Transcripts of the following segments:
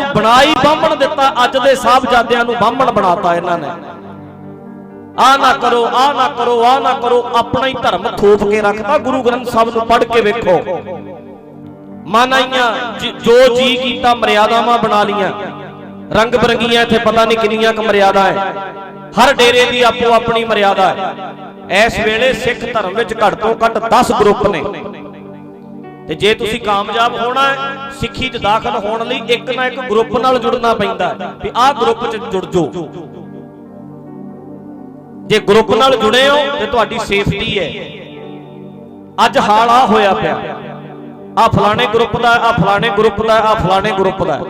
ਨੂੰ ਬਣਾ ਬਾਹਮਣ ਦਿੱਤਾ, ਅੱਜ ਦੇ ਸਾਹਿਬਜ਼ਾਦਿਆਂ ਨੂੰ ਬਾਹਮਣ ਬਣਾਤਾ ਇਹਨਾਂ ਨੇ। ਆ ਨਾ ਕਰੋ, ਆ ਨਾ ਕਰੋ, ਆ ਨਾ ਕਰੋ, ਆਪਣਾ ਹੀ ਧਰਮ ਥੋਪ ਕੇ ਰੱਖਤਾ, ਗੁਰੂ ਗ੍ਰੰਥ ਸਾਹਿਬ ਨੂੰ ਪੜ੍ਹ ਕੇ ਵੇਖੋ। ਮਨ ਆਈਆਂ ਜੋ, ਜੀ ਕੀਤਾ, ਮਰਿਆਦਾਵਾਂ ਬਣਾ ਲੀਆਂ ਰੰਗ ਬਰੰਗੀਆਂ ਇੱਥੇ ਪਤਾ ਨਹੀਂ ਕਿੰਨੀਆਂ ਕੁ ਮਰਿਆਦਾ ਹੈ ਹਰ ਡੇਰੇ ਦੀ ਆਪੋ ਆਪਣੀ ਮਰਿਆਦਾ ਹੈ ਇਸ ਵੇਲੇ ਸਿੱਖ ਧਰਮ ਵਿੱਚ ਘੱਟ ਤੋਂ ਘੱਟ 10 ਗਰੁੱਪ ਨੇ। ਤੇ ਜੇ ਤੁਸੀਂ ਕਾਮਯਾਬ ਹੋਣਾ ਸਿੱਖੀ 'ਚ ਦਾਖਲ ਹੋਣ ਲਈ ਇੱਕ ਨਾ ਇੱਕ ਗਰੁੱਪ ਨਾਲ ਜੁੜਨਾ ਪੈਂਦਾ ਵੀ ਆਹ ਗਰੁੱਪ 'ਚ ਜੁੜ ਜਾਓ। ਜੇ ਗਰੁੱਪ ਨਾਲ ਜੁੜੇ ਹੋ, ਤੇ ਤੁਹਾਡੀ ਸੇਫਟੀ ਹੈ। ਅੱਜ ਹਾਲ ਆ ਹੋਇਆ ਪਿਆ। ਆ ਫਲਾਣੇ ਗਰੁੱਪ ਦਾ ਆ ਫਲਾਣੇ ਗਰੁੱਪ ਦਾ ਆ ਫਲਾਣੇ ਗਰੁੱਪ ਦਾ।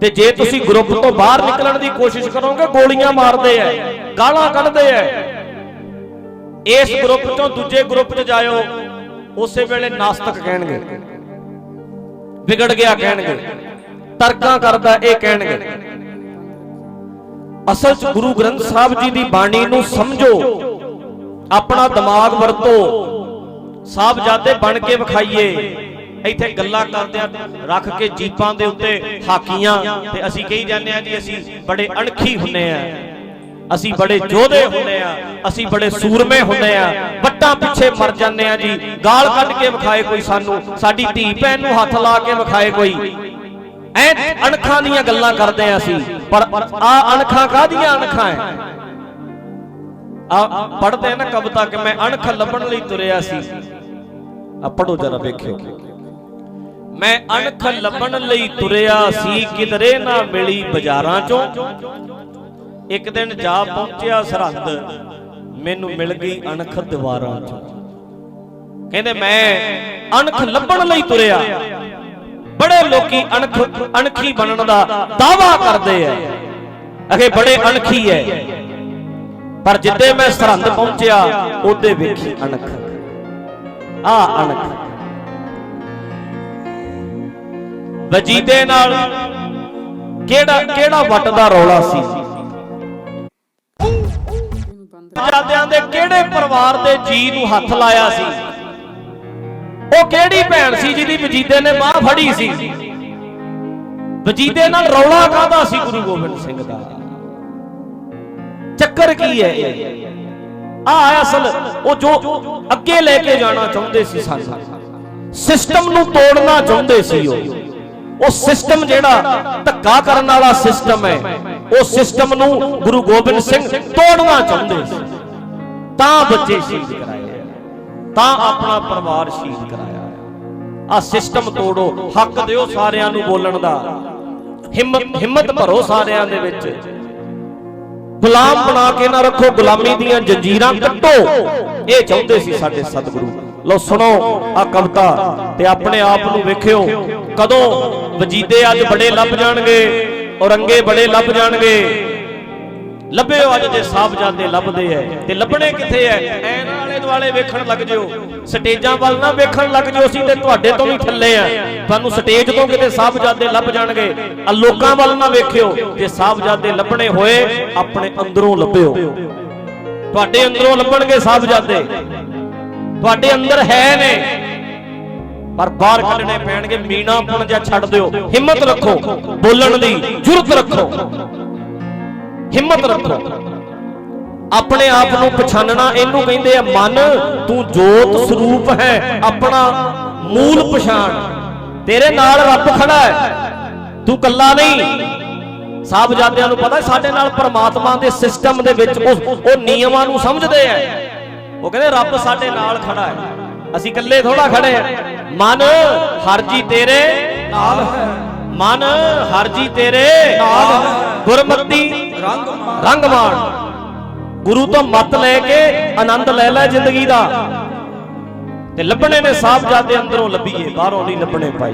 ਤੇ ਜੇ ਤੁਸੀਂ ਗਰੁੱਪ ਤੋਂ ਬਾਹਰ ਨਿਕਲਣ ਦੀ ਕੋਸ਼ਿਸ਼ ਕਰੋਗੇ, ਗੋਲੀਆਂ ਮਾਰਦੇ ਐ ਗਾਲਾਂ ਕੱਢਦੇ ਐ ਇਸ ਗਰੁੱਪ ਤੋਂ ਦੂਜੇ ਗਰੁੱਪ 'ਚ ਜਾਇਓ। ਉਸੇ ਵੇਲੇ ਨਾਸਤਕ ਕਹਿਣਗੇ। ਵਿਗੜ ਗਿਆ ਕਹਿਣਗੇ। ਤਰਕਾਂ ਕਰਦਾ ਇਹ ਕਹਿਣਗੇ। ਅਸਲ 'ਚ ਗੁਰੂ ਗ੍ਰੰਥ ਸਾਹਿਬ ਜੀ ਦੀ ਬਾਣੀ ਨੂੰ ਸਮਝੋ। ਆਪਣਾ ਦਿਮਾਗ ਵਰਤੋ। ਸਾਹਿਬਜ਼ਾਦੇ ਬਣ ਕੇ ਵਿਖਾਈਏ। ਇੱਥੇ ਗੱਲਾਂ ਕਰਦੇ ਆ ਰੱਖ ਕੇ ਜੀਪਾਂ ਦੇ ਉੱਤੇ ਹਾਕੀਆਂ ਤੇ ਅਸੀਂ ਕਹੀ ਜਾਂਦੇ ਆ ਜੀ, ਅਸੀਂ ਬੜੇ ਅਣਖੀ ਹੁੰਨੇ ਆ। ਅਸੀਂ ਬੜੇ ਯੋਧੇ ਹੁੰਦੇ ਆ, ਅਸੀਂ ਬੜੇ ਸੂਰਮੇ ਹੁੰਦੇ ਆ, ਵੱਟਾਂ ਪਿੱਛੇ ਮਰ ਜਾਂਦੇ ਆ ਜੀ, ਗਾਲ ਕੱਢ ਕੇ ਵਿਖਾਏ ਕੋਈ ਸਾਨੂੰ, ਸਾਡੀ ਧੀ ਭੈਣ ਨੂੰ ਹੱਥ ਲਾ ਕੇ ਵਿਖਾਏ ਕੋਈ। ਐ ਅਣਖਾਂ ਦੀਆਂ ਗੱਲਾਂ ਕਰਦੇ ਆ ਅਸੀਂ, ਪਰ ਆ ਅਣਖਾਂ ਕਾਹਦੀਆਂ ਅਣਖਾਂ ਐ? ਆ ਪੜਦੇ ਨਾ ਕਵਿਤਾ ਕਿ ਮੈਂ ਅਣਖ ਲੱਭਣ ਲਈ ਤੁਰਿਆ ਸੀ। ਆ ਪੜੋ ਜਰਾ ਵੇਖਿਓ। ਮੈਂ ਅਣਖ ਲੱਭਣ ਲਈ ਤੁਰਿਆ ਸੀ, ਕਿਧਰੇ ਨਾ ਮਿਲੀ ਬਾਜ਼ਾਰਾਂ ਚੋਂ। ਇੱਕ ਦਿਨ ਜਾ ਪਹੁੰਚਿਆ ਸਰਹੰਦ, ਮੈਨੂੰ ਮਿਲ ਗਈ ਅਣਖ ਦੀਵਾਰਾਂ ਚ। ਕਹਿੰਦੇ, ਮੈਂ ਅਣਖ ਲੱਭਣ ਲਈ ਤੁਰਿਆ। ਬੜੇ ਲੋਕੀ ਅਣਖ, ਅਣਖੀ ਬਣਨ ਦਾ ਦਾਵਾ ਕਰਦੇ ਐ ਅਗੇ ਬੜੇ ਅਣਖੀ ਐ। ਪਰ ਜਿੱਦੇ ਮੈਂ ਸਰਹੰਦ ਪਹੁੰਚਿਆ, ਉਹਦੇ ਵੇਖੀ ਅਣਖ। ਆ ਅਣਖ। ਵਜੀਦੇ ਨਾਲ ਕਿਹੜਾ ਕਿਹੜਾ ਵੱਟ ਦਾ ਰੌਲਾ ਸੀ? ਜਾਦਿਆਂ ਦੇ ਕਿਹੜੇ ਪਰਿਵਾਰ ਦੇ ਜੀ ਨੂੰ ਹੱਥ ਲਾਇਆ ਸੀ? ਉਹ ਕਿਹੜੀ ਭੈਣ ਸੀ ਜਿਹਦੀ ਵਜੀਦੇ ਨੇ ਬਾਹ ਫੜੀ ਸੀ? ਵਜੀਦੇ ਨਾਲ ਰੌਲਾ ਕਾਹਦਾ ਸੀ ਗੁਰੂ ਗੋਬਿੰਦ ਸਿੰਘ ਦਾ? ਚੱਕਰ ਕੀ ਹੈ ਆ ਅਸਲ, ਉਹ ਜੋ ਅੱਗੇ ਲੈ ਕੇ ਜਾਣਾ ਚਾਹੁੰਦੇ ਸੀ ਸਾਨੂੰ। ਸਿਸਟਮ ਨੂੰ ਤੋੜਨਾ ਚਾਹੁੰਦੇ ਸੀ ਉਹ। ਉਹ ਸਿਸਟਮ ਜਿਹੜਾ ਧੱਕਾ ਕਰਨ ਵਾਲਾ ਸਿਸਟਮ ਹੈ। ਉਹ ਸਿਸਟਮ ਨੂੰ ਗੁਰੂ ਗੋਬਿੰਦ ਸਿੰਘ ਤੋੜਨਾ ਚਾਹੁੰਦੇ ਸੀ। ਤਾਂ ਬੱਚੇ ਸ਼ਹੀਦ ਕਰਾਏ ਤਾਂ ਆਪਣਾ ਪਰਿਵਾਰ ਸ਼ਹੀਦ ਕਰਾਇਆ ਆ ਸਿਸਟਮ ਤੋੜੋ, ਹੱਕ ਦਿਓ ਸਾਰਿਆਂ ਨੂੰ ਬੋਲਣ ਦਾ। ਹਿੰਮਤ ਹਿੰਮਤ ਭਰੋ ਸਾਰਿਆਂ ਦੇ ਵਿੱਚ। ਗੁਲਾਮ ਬਣਾ ਕੇ ਨਾ ਰੱਖੋ, ਗੁਲਾਮੀ ਦੀਆਂ ਜੰਜੀਰਾਂ ਕੱਟੋ। ਇਹ ਚਾਹੁੰਦੇ ਸੀ ਸਾਡੇ ਸਤਿਗੁਰੂ। ਲਓ ਸੁਣੋ ਆ ਕਵਿਤਾ ਤੇ ਆਪਣੇ ਆਪ ਨੂੰ ਵੇਖਿਓ। ਕਦੋਂ ਵਜੀਦੇ ਅੱਜ ਬੜੇ ਲੱਭ ਜਾਣਗੇ। ਔਰੰਗੇ ਬੜੇ ਲੱਭ ਜਾਣਗੇ। ਲੱਭਿਓ ਅੱਜ ਜੇ ਸਾਹਿਬਜ਼ਾਦੇ ਲੱਭਦੇ ਐ। ਤੇ ਲੱਭਣੇ ਕਿੱਥੇ ਐ? ਐਨ ਵਾਲੇ ਦੁਆਲੇ ਵੇਖਣ ਲੱਗ ਜਿਓ। ਸਟੇਜਾਂ ਵੱਲ ਨਾ ਵੇਖਣ ਲੱਗ ਜਿਓ ਅਸੀਂ ਤੇ ਤੁਹਾਡੇ ਤੋਂ ਵੀ ਥੱਲੇ ਆ। ਤੁਹਾਨੂੰ ਸਟੇਜ ਤੋਂ ਕਿਤੇ ਸਾਹਿਬਜ਼ਾਦੇ ਲੱਭ ਜਾਣਗੇ। ਆ ਲੋਕਾਂ ਵੱਲ ਨਾ ਵੇਖਿਓ। ਜੇ ਸਾਹਿਬਜ਼ਾਦੇ ਲੱਭਣੇ ਹੋਏ, ਆਪਣੇ ਅੰਦਰੋਂ ਲੱਭਿਓ। ਤੁਹਾਡੇ ਅੰਦਰੋਂ ਲੱਭਣਗੇ ਸਾਹਿਬਜ਼ਾਦੇ। ਤੁਹਾਡੇ ਅੰਦਰ ਹੈ ਨੇ। ਪਰ ਬਾਹਰ ਕੱਢਣੇ ਪੈਣਗੇ ਮੀਨਾਪਣ ਜਾਂ ਛੱਡ ਦਿਓ। ਹਿੰਮਤ ਰੱਖੋ, ਬੋਲਣ ਦੀ ਜੁਰਤ ਰੱਖੋ। ਹਿੰਮਤ ਰੱਖੋ। ਆਪਣੇ ਆਪ ਨੂੰ ਪਛਾਨਣਾ, ਇਹਨੂੰ ਕਹਿੰਦੇ ਆ ਮਨ, ਤੂੰ ਜੋਤ ਸਰੂਪ ਹੈ, ਆਪਣਾ ਮੂਲ ਪਛਾਣ। ਤੇਰੇ ਨਾਲ ਰੱਬ ਖੜਾ ਹੈ। ਤੂੰ ਕੱਲਾ ਨਹੀਂ। ਸਾਹਿਬਜ਼ਾਦਿਆਂ ਨੂੰ ਪਤਾ, ਸਾਡੇ ਨਾਲ ਪਰਮਾਤਮਾ ਦੇ ਸਿਸਟਮ ਦੇ ਵਿੱਚ ਉਹ ਉਹ ਨਿਯਮਾਂ ਨੂੰ ਸਮਝਦੇ ਆ। ਉਹ ਕਹਿੰਦੇ, ਰੱਬ ਸਾਡੇ ਨਾਲ ਖੜਾ ਹੈ। ਅਸੀਂ ਇਕੱਲੇ ਥੋੜਾ ਖੜੇ ਆ। ਮਨ ਹਰਜੀ ਤੇਰੇ ਨਾਲ ਹੈ। ਮਨ ਹਰਜੀ ਤੇਰੇ ਨਾਲ ਗੁਰਮਤੀ ਰੰਗ ਰੰਗ ਮਾਣ ਗੁਰੂ ਤੋਂ ਮਤ ਲੈ ਕੇ ਆਨੰਦ ਲੈ ਲੈ ਜ਼ਿੰਦਗੀ ਦਾ। ਤੇ ਲੱਭਣੇ ਨੇ ਸਾਹਿਬਜ਼ਾਦੇ ਅੰਦਰੋਂ ਲੱਭੀਏ, ਬਾਹਰੋਂ ਨਹੀਂ ਲੱਭਣੇ ਪਾਈ